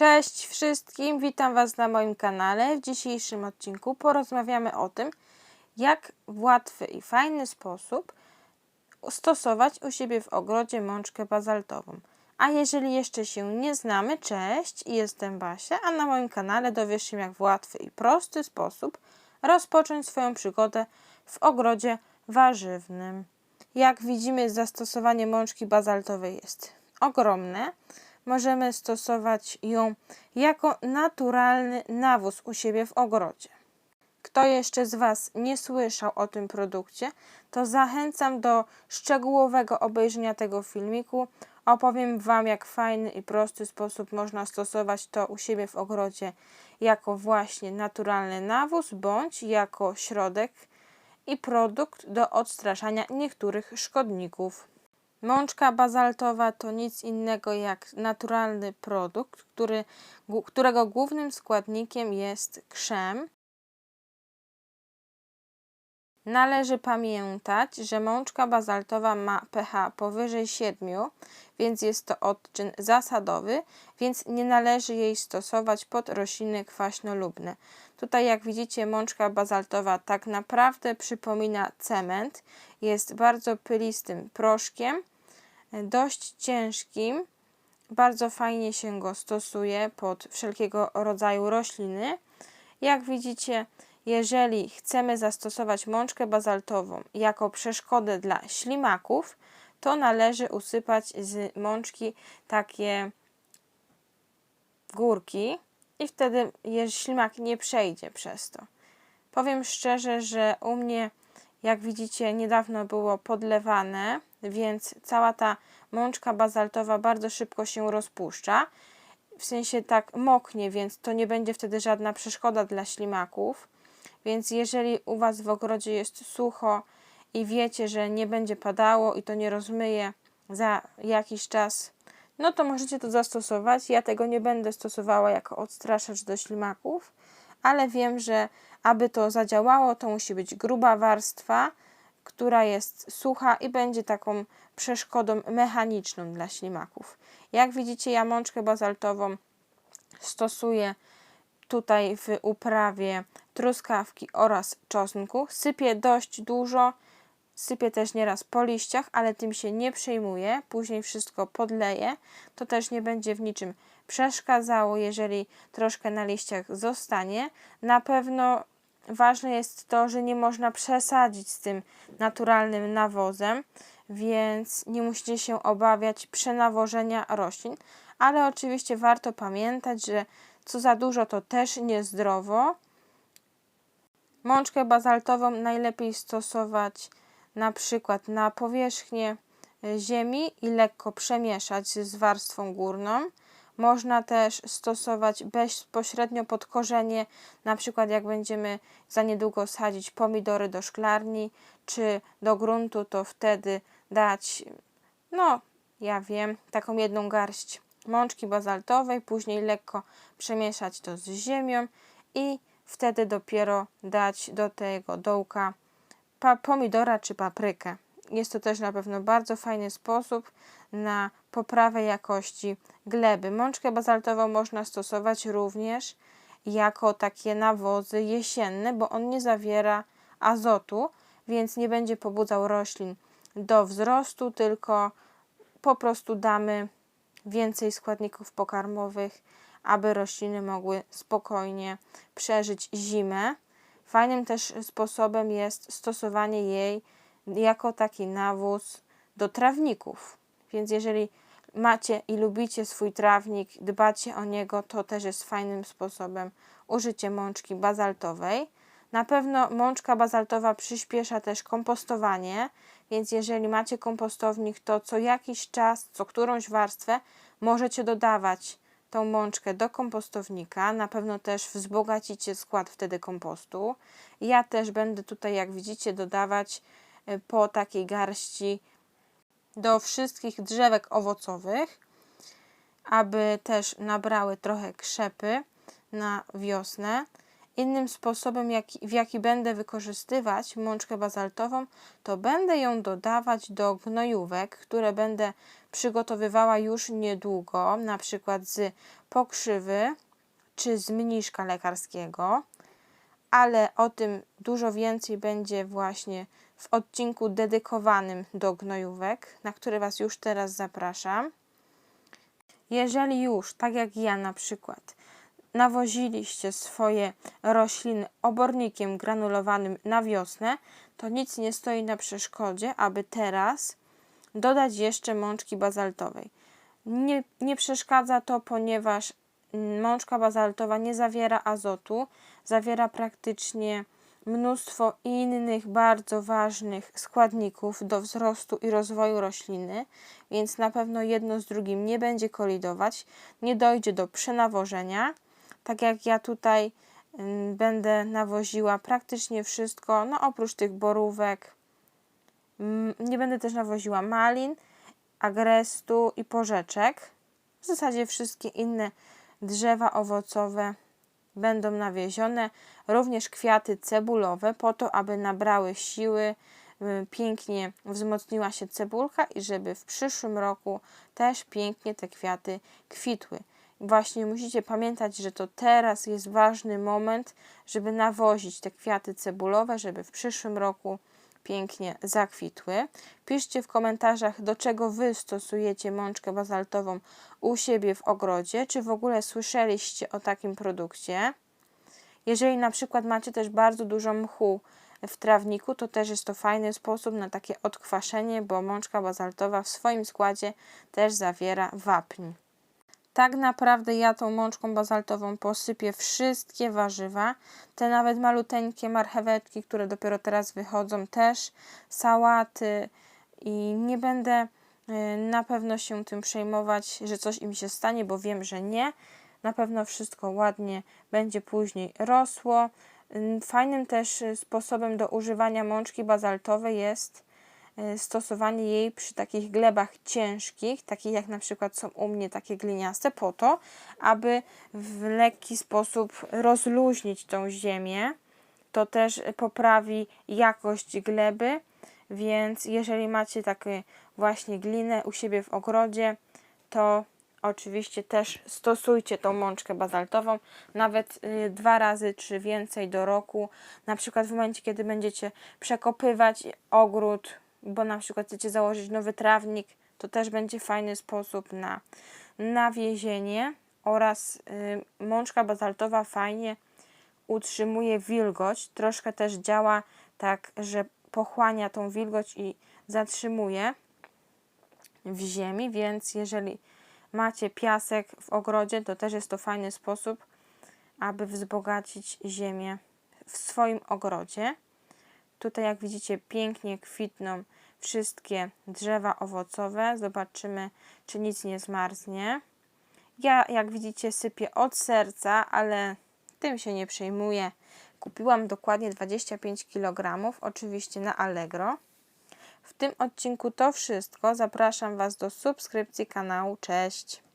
Cześć wszystkim, witam Was na moim kanale. W dzisiejszym odcinku porozmawiamy o tym, jak w łatwy i fajny sposób stosować u siebie w ogrodzie mączkę bazaltową. A jeżeli jeszcze się nie znamy, cześć, jestem Basia, a na moim kanale dowiesz się jak w łatwy i prosty sposób rozpocząć swoją przygodę w ogrodzie warzywnym. Jak widzimy, zastosowanie mączki bazaltowej jest ogromne możemy stosować ją jako naturalny nawóz u siebie w ogrodzie. Kto jeszcze z Was nie słyszał o tym produkcie, to zachęcam do szczegółowego obejrzenia tego filmiku. Opowiem Wam, jak fajny i prosty sposób można stosować to u siebie w ogrodzie jako właśnie naturalny nawóz bądź jako środek i produkt do odstraszania niektórych szkodników. Mączka bazaltowa to nic innego jak naturalny produkt, który, którego głównym składnikiem jest krzem. Należy pamiętać, że mączka bazaltowa ma pH powyżej 7, więc jest to odczyn zasadowy, więc nie należy jej stosować pod rośliny kwaśnolubne. Tutaj jak widzicie mączka bazaltowa tak naprawdę przypomina cement, jest bardzo pylistym proszkiem, dość ciężkim. Bardzo fajnie się go stosuje pod wszelkiego rodzaju rośliny. Jak widzicie, jeżeli chcemy zastosować mączkę bazaltową jako przeszkodę dla ślimaków, to należy usypać z mączki takie górki i wtedy ślimak nie przejdzie przez to. Powiem szczerze, że u mnie, jak widzicie, niedawno było podlewane więc cała ta mączka bazaltowa bardzo szybko się rozpuszcza. W sensie tak moknie, więc to nie będzie wtedy żadna przeszkoda dla ślimaków. Więc jeżeli u Was w ogrodzie jest sucho i wiecie, że nie będzie padało i to nie rozmyje za jakiś czas, no to możecie to zastosować. Ja tego nie będę stosowała jako odstraszacz do ślimaków, ale wiem, że aby to zadziałało, to musi być gruba warstwa, która jest sucha i będzie taką przeszkodą mechaniczną dla ślimaków. Jak widzicie, ja mączkę bazaltową stosuję tutaj w uprawie truskawki oraz czosnku. Sypię dość dużo, sypię też nieraz po liściach, ale tym się nie przejmuję. Później wszystko podleję. To też nie będzie w niczym przeszkadzało, jeżeli troszkę na liściach zostanie. Na pewno ważne jest to, że nie można przesadzić z tym naturalnym nawozem, więc nie musicie się obawiać przenawożenia roślin, ale oczywiście warto pamiętać, że co za dużo to też niezdrowo. Mączkę bazaltową najlepiej stosować na przykład na powierzchnię ziemi i lekko przemieszać z warstwą górną. Można też stosować bezpośrednio pod korzenie, na przykład jak będziemy za niedługo sadzić pomidory do szklarni czy do gruntu, to wtedy dać, no ja wiem, taką jedną garść mączki bazaltowej, później lekko przemieszać to z ziemią i wtedy dopiero dać do tego dołka pomidora czy paprykę. Jest to też na pewno bardzo fajny sposób na poprawę jakości gleby. Mączkę bazaltową można stosować również jako takie nawozy jesienne, bo on nie zawiera azotu, więc nie będzie pobudzał roślin do wzrostu, tylko po prostu damy więcej składników pokarmowych, aby rośliny mogły spokojnie przeżyć zimę. Fajnym też sposobem jest stosowanie jej jako taki nawóz do trawników. Więc jeżeli macie i lubicie swój trawnik, dbacie o niego, to też jest fajnym sposobem użycie mączki bazaltowej. Na pewno mączka bazaltowa przyspiesza też kompostowanie, więc jeżeli macie kompostownik, to co jakiś czas, co którąś warstwę możecie dodawać tą mączkę do kompostownika. Na pewno też wzbogacicie skład wtedy kompostu. Ja też będę tutaj, jak widzicie, dodawać po takiej garści do wszystkich drzewek owocowych, aby też nabrały trochę krzepy na wiosnę. Innym sposobem, jak, w jaki będę wykorzystywać mączkę bazaltową, to będę ją dodawać do gnojówek, które będę przygotowywała już niedługo, na przykład z pokrzywy czy z mniszka lekarskiego, ale o tym dużo więcej będzie właśnie w odcinku dedykowanym do gnojówek, na który Was już teraz zapraszam. Jeżeli już, tak jak ja na przykład, nawoziliście swoje rośliny obornikiem granulowanym na wiosnę, to nic nie stoi na przeszkodzie, aby teraz dodać jeszcze mączki bazaltowej. Nie, nie przeszkadza to, ponieważ mączka bazaltowa nie zawiera azotu, zawiera praktycznie mnóstwo innych bardzo ważnych składników do wzrostu i rozwoju rośliny, więc na pewno jedno z drugim nie będzie kolidować, nie dojdzie do przenawożenia. Tak jak ja tutaj będę nawoziła praktycznie wszystko, no oprócz tych borówek. Nie będę też nawoziła malin, agrestu i porzeczek. W zasadzie wszystkie inne drzewa owocowe będą nawiezione, również kwiaty cebulowe, po to, aby nabrały siły, y, pięknie wzmocniła się cebulka i żeby w przyszłym roku też pięknie te kwiaty kwitły. Właśnie musicie pamiętać, że to teraz jest ważny moment, żeby nawozić te kwiaty cebulowe, żeby w przyszłym roku pięknie zakwitły. Piszcie w komentarzach, do czego Wy stosujecie mączkę bazaltową u siebie w ogrodzie, czy w ogóle słyszeliście o takim produkcie. Jeżeli na przykład macie też bardzo dużo mchu w trawniku, to też jest to fajny sposób na takie odkwaszenie, bo mączka bazaltowa w swoim składzie też zawiera wapń. Tak naprawdę ja tą mączką bazaltową posypię wszystkie warzywa, te nawet maluteńkie marcheweczki, które dopiero teraz wychodzą też, sałaty i nie będę y, na pewno się tym przejmować, że coś im się stanie, bo wiem, że nie. Na pewno wszystko ładnie będzie później rosło. Y, fajnym też sposobem do używania mączki bazaltowej jest stosowanie jej przy takich glebach ciężkich, takich jak na przykład są u mnie takie gliniaste, po to, aby w lekki sposób rozluźnić tą ziemię. To też poprawi jakość gleby, więc jeżeli macie takie właśnie glinę u siebie w ogrodzie, to oczywiście też stosujcie tą mączkę bazaltową nawet y, dwa razy czy więcej do roku. Na przykład w momencie, kiedy będziecie przekopywać ogród, bo na przykład chcecie założyć nowy trawnik, to też będzie fajny sposób na nawiezienie oraz y, mączka bazaltowa fajnie utrzymuje wilgoć, troszkę też działa tak, że pochłania tą wilgoć i zatrzymuje w ziemi, więc jeżeli macie piasek w ogrodzie, to też jest to fajny sposób, aby wzbogacić ziemię w swoim ogrodzie. Tutaj jak widzicie pięknie kwitną wszystkie drzewa owocowe. Zobaczymy, czy nic nie zmarznie. Ja jak widzicie sypię od serca, ale tym się nie przejmuję. Kupiłam dokładnie 25 kg, oczywiście na Allegro. W tym odcinku to wszystko. Zapraszam Was do subskrypcji kanału. Cześć!